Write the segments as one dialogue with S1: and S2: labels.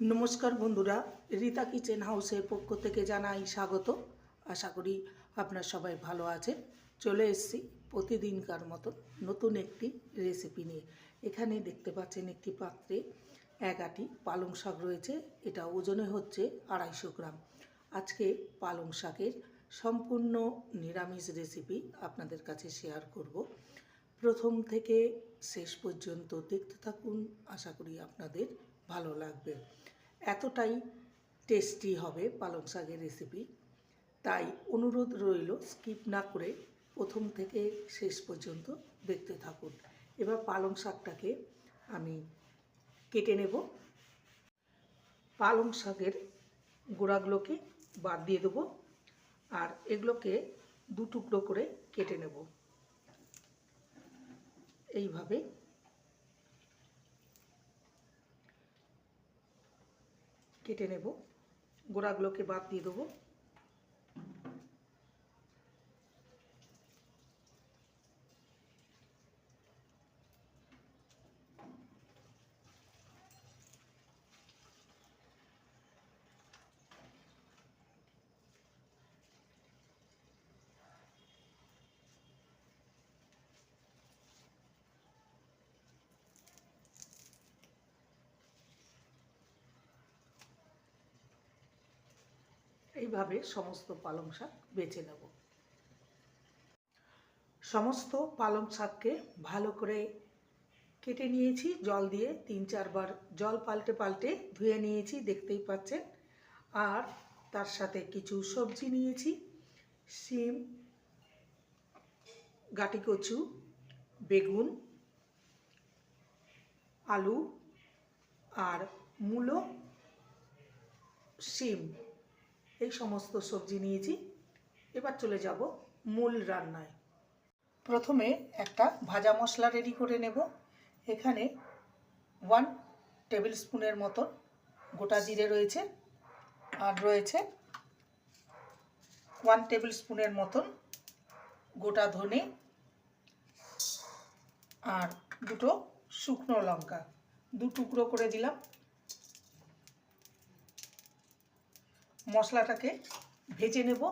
S1: নমস্কার বন্ধুরা, রীতা কিচেন হাউসের পক্ষ থেকে জানাই স্বাগত। আশা করি আপনার সবাই ভালো আছেন। চলে এসেছি প্রতিদিনকার মতো নতুন একটি রেসিপি নিয়ে। এখানে দেখতে পাচ্ছেন একটি পাত্রে এক আটি পালং শাক রয়েছে। এটা ওজনে হচ্ছে আড়াইশো গ্রাম। আজকে পালং শাকের সম্পূর্ণ নিরামিষ রেসিপি আপনাদের কাছে শেয়ার করব। প্রথম থেকে শেষ পর্যন্ত দেখতে থাকুন। আশা করি আপনাদের ভালো লাগবে। এতটাই টেস্টি হবে পালং শাকের রেসিপি তাই অনুরোধ রইল স্কিপ না করে প্রথম থেকে শেষ পর্যন্ত দেখতে থাকুন। এবার পালং শাকটাকে আমি কেটে নেব। পালং শাকের গোড়াগুলোকে বাদ দিয়ে দেবো আর এগুলোকে দু টুকরো করে কেটে নেব। এইভাবে কেটে নেব। গোড়াগুলোকে বাদ দিয়ে দেবো। এইভাবে সমস্ত পালং শাক বেছে নেব। সমস্ত পালং শাককে ভালো করে কেটে নিয়েছি, জল দিয়ে তিন চারবার জল পাল্টে পাল্টে ধুয়ে নিয়েছি, দেখতেই পাচ্ছেন। আর তার সাথে কিছু সবজি নিয়েছি, শিম গাটি কচু বেগুন, আলু আর মূলো, শিম। এই সমস্ত সবজি নিয়েছি। এবার চলে যাব মূল রান্নায়। প্রথমে একটা ভাজা মশলা রেডি করে নেব। এখানে ওয়ান টেবিল স্পুনের মতো গোটা জিরে রয়েছে আর রয়েছে ওয়ান টেবিল স্পুনের মতন গোটা ধনে আর দুটো শুকনো লঙ্কা। দু টুকরো করে দিলাম। মশলাটাকে ভেজে নেব।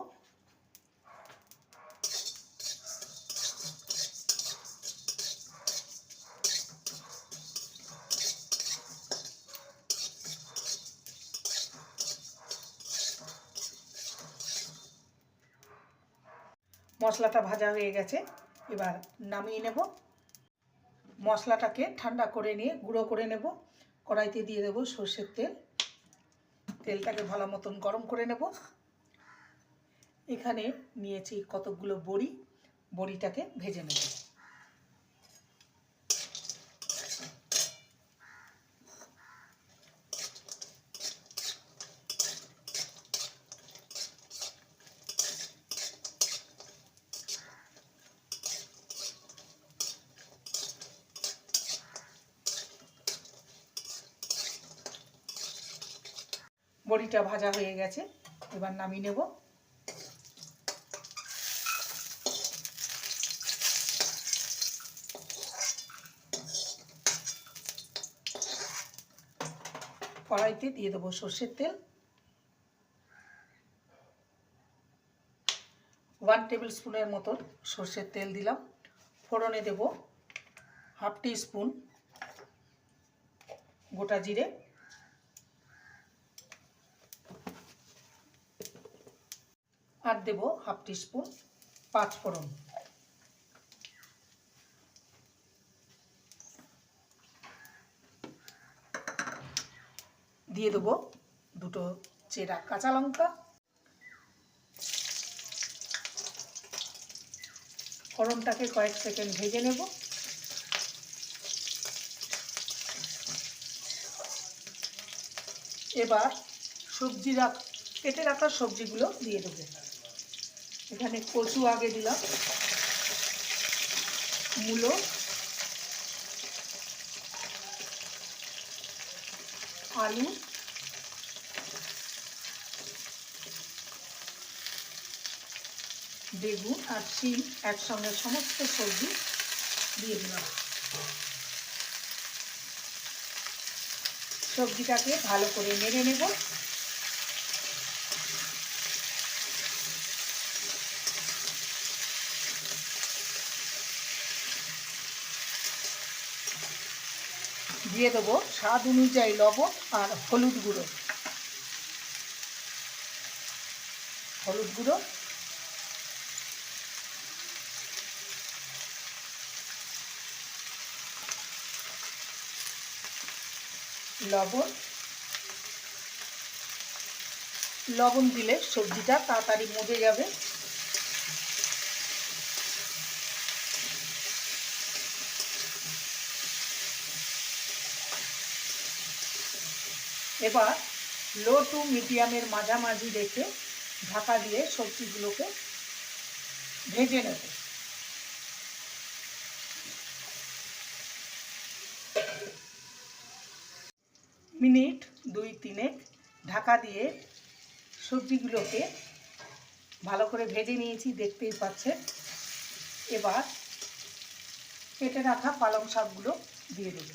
S1: মশলাটা ভাজা হয়ে গেছে, এবার নামিয়ে নেব। মশলাটাকে ঠান্ডা করে নিয়ে গুঁড়ো করে নেব। কড়াইতে দিয়ে দেবো সর্ষের তেল। তেলটাকে ভালো মতন গরম করে নেব। এখানে নিয়েছি কতকগুলো বড়ি বড়িটাকে ভেজে নেব। বড়িটা ভাজা হয়ে গেছে। এবার নামিয়ে নেব। কড়াইতে দিয়ে দেবো সর্ষের তেল। ওয়ান টেবিল স্পুনের মতন সর্ষের তেল দিলাম। ফোড়নে দেব হাফ টি স্পুন গোটা জিরে। আর দেব হাফ পাঁচ ফোড়ন। দিয়ে দেবো দুটো চেরা কাঁচা লঙ্কা। ফোড়নটাকে কয়েক সেকেন্ড ভেজে নেব। এবার সবজি রাখ কেটে রাখা সবজিগুলো দিয়ে দেবো। এখানে কচু আগে দিলাম। মূলো। আলু। বেগুন আর শিম একসঙ্গে সমস্ত সবজি দিয়ে দিলাম। সবজিটাকে ভালো করে নেড়ে নেব। দিয়ে দেবো স্বাদ অনুযায়ী লবণ আর হলুদ গুঁড়ো। হলুদ গুঁড়ো। লবণ। লবণ দিলে সবজিটা তাড়াতাড়ি মজে যাবে। এবার লো টু মিডিয়ামের মাঝামাঝি রেখে ঢাকা দিয়ে সবজিগুলোকে ভেজে নেব। মিনিট দুই তিনেক ঢাকা দিয়ে সবজিগুলোকে ভালো করে ভেজে নিয়েছি, দেখতেই পাচ্ছেন। এবার কেটে রাখা পালং শাকগুলো দিয়ে দেবো।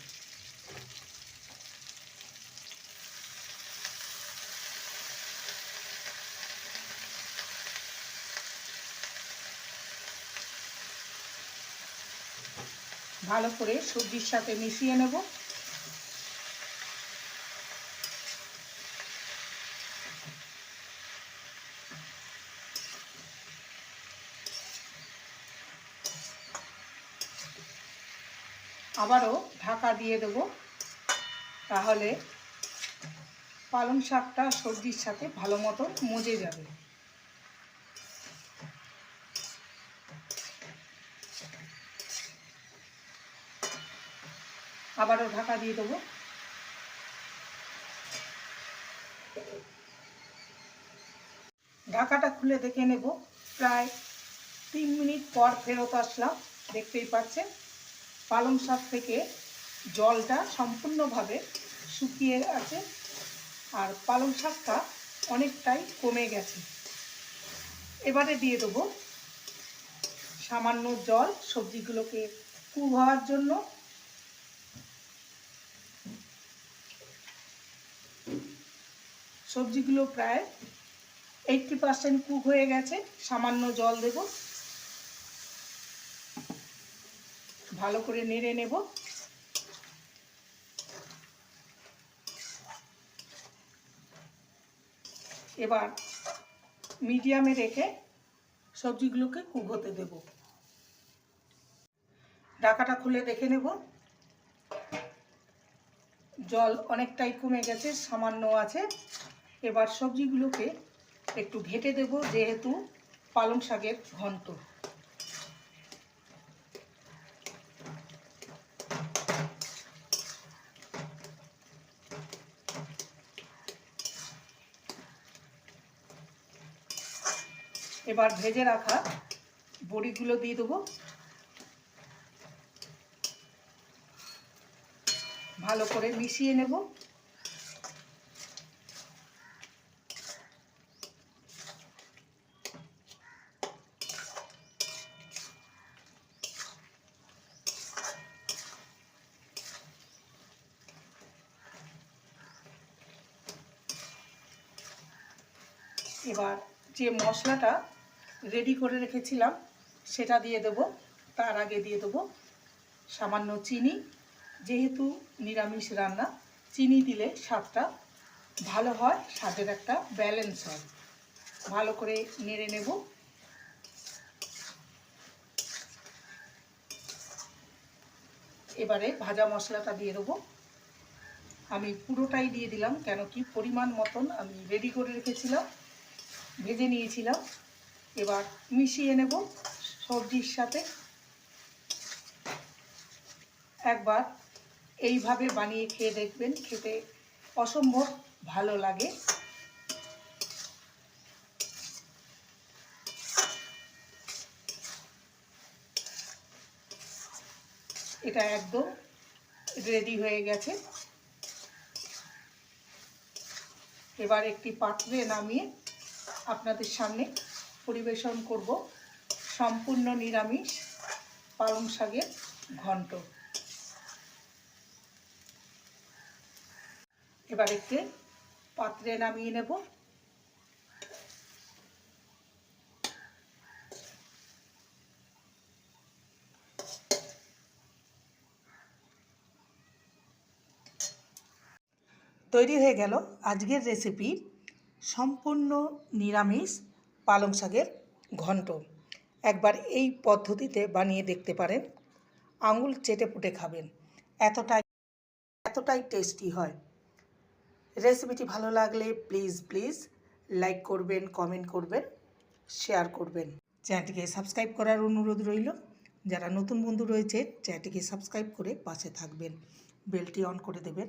S1: ভালো করে সবজির সাথে মিশিয়ে নেব। আবারও ঢাকা দিয়ে দেব। তাহলে পালং শাকটা সবজির সাথে ভালো মতো মজে যাবে। আবারও ঢাকা দিয়ে দেবো। ঢাকাটা খুলে দেখে নেব। প্রায় তিন মিনিট পর ফেরত আসলাম। দেখতেই পাচ্ছেন, পালং শাক থেকে জলটা সম্পূর্ণভাবে শুকিয়ে আছে আর পালং শাকটা অনেকটাই কমে গেছে। এবারে দিয়ে দেবো সামান্য জল সবজিগুলোকে কুক হওয়ার জন্য। সবজিগুলো প্রায় এইটটি পার্সেন্ট কুক হয়ে গেছে। সামান্য জল দেব। ভালো করে নেড়ে নেব। এবার মিডিয়ামে রেখে সবজিগুলোকে কুক হতে দেব। ঢাকাটা খুলে দেখে নেব। জল অনেকটাই কমে গেছে, সামান্য আছে। এবার সবজিগুলোকে একটু ঘেটে দেব, যেহেতু পালং শাকের ঘন্ট। এবার ভেজে রাখা বড়িগুলো দিয়ে দেবো। ভালো করে মিশিয়ে নেব। এবার যে মশলাটা রেডি করে রেখেছিলাম, সেটা দিয়ে দেব। তার আগে দিয়ে দেব সামান্য চিনি। যেহেতু নিরামিষ রান্না, চিনি দিলে স্বাদটা ভালো হয়, স্বাদের একটা ব্যালেন্স হয়। ভালো করে নেড়ে নেব। এবারে ভাজা মশলাটা দিয়ে দেবো। আমি পুরোটাই দিয়ে দিলাম, কেন কি পরিমাণ মতন আমি রেডি করে রেখেছিলাম। ভেজে নিয়েছিলাম। এবার মিশিয়ে নেব সবজির সাথে। একবার এইভাবে বানিয়ে খেয়ে দেখবেন, খেতে অসম্ভব ভালো লাগে। এটা একদম রেডি হয়ে গেছে। এবার একটি পাত্রে নামিয়ে আপনাদের সামনে পরিবেশন করব সম্পূর্ণ নিরামিষ পালং শাকের ঘন্ট। এবার একটি পাত্রে নামিয়ে নেব। তৈরি হয়ে গেল আজকের রেসিপি সম্পূর্ণ নিরামিষ পালং শাকের ঘন্ট। একবার এই পদ্ধতিতে বানিয়ে দেখতে পারেন। আঙুল চেটে পুটে খাবেন। এতটাই এতটাই টেস্টি হয়। রেসিপিটি ভালো লাগলে প্লিজ প্লিজ লাইক করবেন, কমেন্ট করবেন, শেয়ার করবেন। চ্যানেলটিকে সাবস্ক্রাইব করার অনুরোধ রইল। যারা নতুন বন্ধু রয়েছে, চ্যানেলটিকে সাবস্ক্রাইব করে পাশে থাকবেন। বেলটি অন করে দেবেন।